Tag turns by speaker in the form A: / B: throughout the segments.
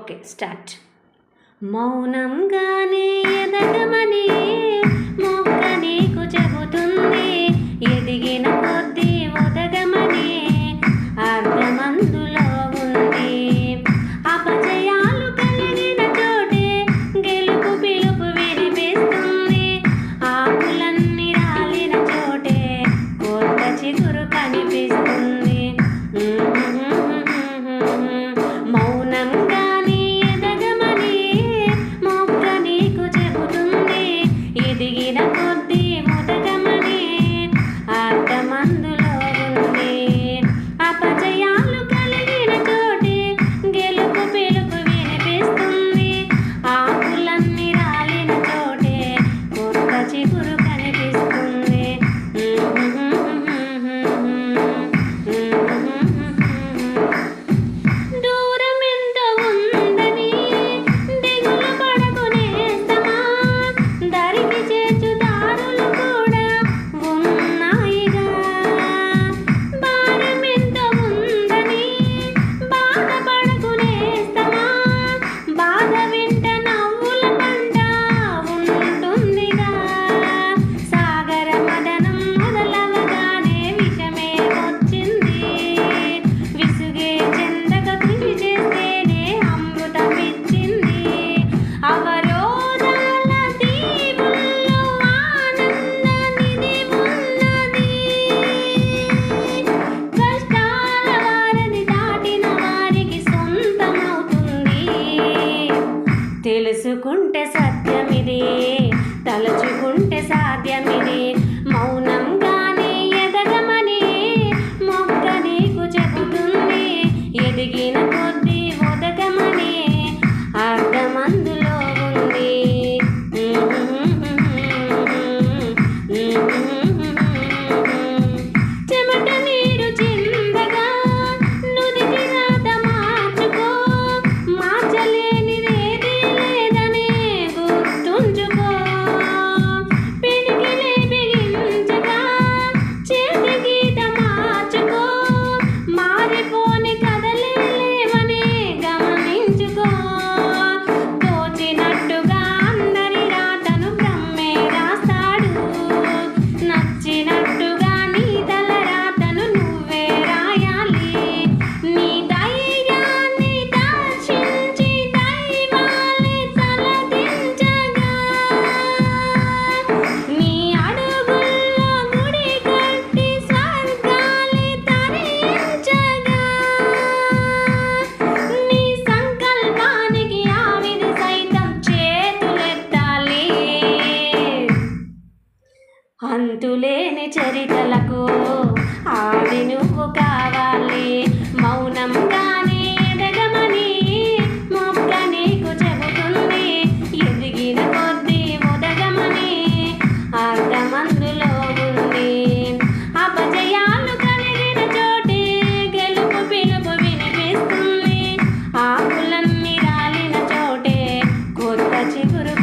A: Okay start. మౌనంగానే ఎదగమని మౌ తెలుసుకుంటే సత్యమిది అంతులేని చరితలకు ఆవి నువ్వు కావాలి. మౌనంగానే ఎదగమని మొక్క నీకు చెబుతుంది. ఎదిగిన కొద్దీ మొదగమని అర్థమందులో ఉంది. అపజయాలు కలిగిన చోటే గెలుపు పిలుపు వినిపిస్తుంది. ఆకులన్నీ రాలిన చోటే కొత్త చిగురు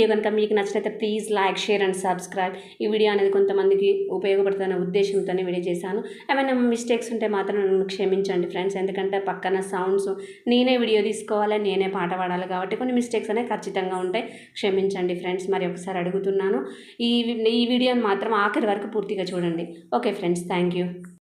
A: వీడియో కనుక మీకు నచ్చినైతే please like share and subscribe. ఈ వీడియో అనేది కొంతమందికి ఉపయోగపడుతున్న ఉద్దేశంతోనే వీడియో చేశాను. ఏమైనా మిస్టేక్స్ ఉంటే మాత్రం నన్ను క్షమించండి ఫ్రెండ్స్ ఎందుకంటే పక్కన సౌండ్స్ నేనే వీడియో తీసుకోవాలి నేనే పాట పాడాలి కాబట్టి కొన్ని మిస్టేక్స్ అనేవి ఖచ్చితంగా ఉంటాయి. క్షమించండి ఫ్రెండ్స్ మరి ఒకసారి అడుగుతున్నాను. ఈ ఈ వీడియోని మాత్రం ఆఖరి వరకు పూర్తిగా చూడండి. Okay friends thank you